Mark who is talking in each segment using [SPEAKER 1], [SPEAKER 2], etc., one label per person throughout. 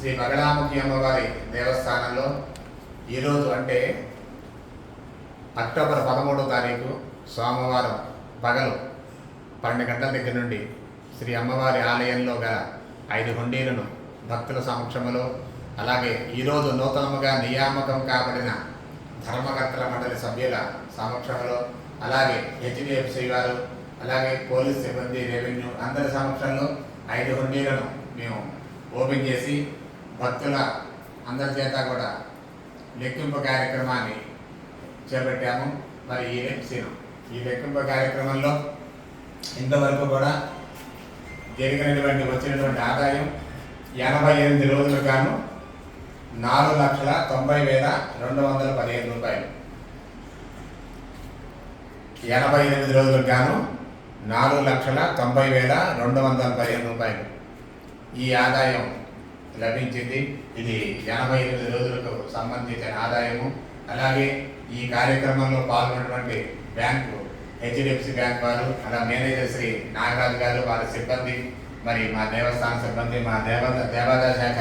[SPEAKER 1] శ్రీ బగడాముఖి అమ్మవారి దేవస్థానంలో ఈరోజు అంటే అక్టోబర్ పదమూడో తారీఖు సోమవారం పగలు పన్నెండు గంటల దగ్గర నుండి శ్రీ అమ్మవారి ఆలయంలో గల ఐదు హుండీలను భక్తుల సమక్షంలో అలాగే ఈరోజు నూతనముగా నియామకం కాబడిన ధర్మకర్తల మండలి సభ్యుల సమక్షంలో అలాగే హెచ్డిఎఫ్సి వారు అలాగే పోలీస్ సిబ్బంది రెవెన్యూ అందరి సమక్షంలో ఐదు హుండీలను మేము ఓపెన్ చేసి భక్తుల అందరి చేత కూడా లెక్కింపు కార్యక్రమాన్ని చేపట్టాము. మరి ఈ లెక్కిన ఈ లెక్కింపు కార్యక్రమంలో ఇంతవరకు కూడా జరిగినటువంటి వచ్చినటువంటి ఆదాయం ఎనభై ఎనిమిది రోజులు గాను నాలుగు లక్షల తొంభై వేల రెండు వందల పదిహేను రూపాయలు. ఎనభై ఎనిమిది రోజులకు గాను నాలుగు లక్షల తొంభై వేల రెండు వందల పదిహేను రూపాయలు. ఈ ఆదాయం లభించింది. ఇది ఎనభై ఎనిమిది రోజులకు సంబంధించిన ఆదాయము. అలాగే ఈ కార్యక్రమంలో పాల్గొన్నటువంటి బ్యాంకు హెచ్డిఎఫ్సి బ్యాంక్ వారు అలా మేనేజర్ శ్రీ నాగరాజు గారు వారి సిబ్బంది మరి మా దేవస్థాన సిబ్బంది మా దేవ దేవాదాయ శాఖ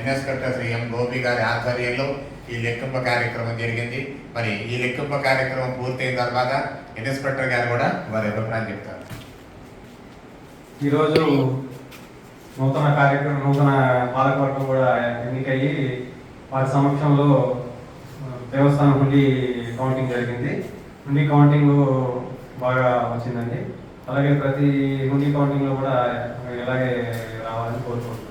[SPEAKER 1] ఇన్స్పెక్టర్ శ్రీ ఎం గోపి గారి ఆధ్వర్యంలో ఈ లెక్కింపు కార్యక్రమం జరిగింది. మరి ఈ లెక్కింపు కార్యక్రమం పూర్తయిన తర్వాత ఇన్స్పెక్టర్ గారు కూడా వారి అభిప్రాయం చెప్తారు.
[SPEAKER 2] ఈరోజు నూతన కార్యక్రమం నూతన పాలకవర్గం కూడా ఎన్నికయ్యి వారి సమక్షంలో దేవస్థానం హుండీ కౌంటింగ్ జరిగింది. హుండీ కౌంటింగ్ బాగా వచ్చిందండి. అలాగే ప్రతి హుండీ కౌంటింగ్లో కూడా ఇలాగే రావాలని కోరుకుంటున్నాను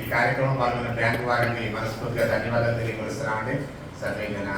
[SPEAKER 1] ఈ కార్యక్రమం పాల్గొన్న బ్యాంకు వారికి మనస్ఫూర్తిగా ధన్యవాదాలు తెలియపరుస్తున్నామండి. సర్వే జన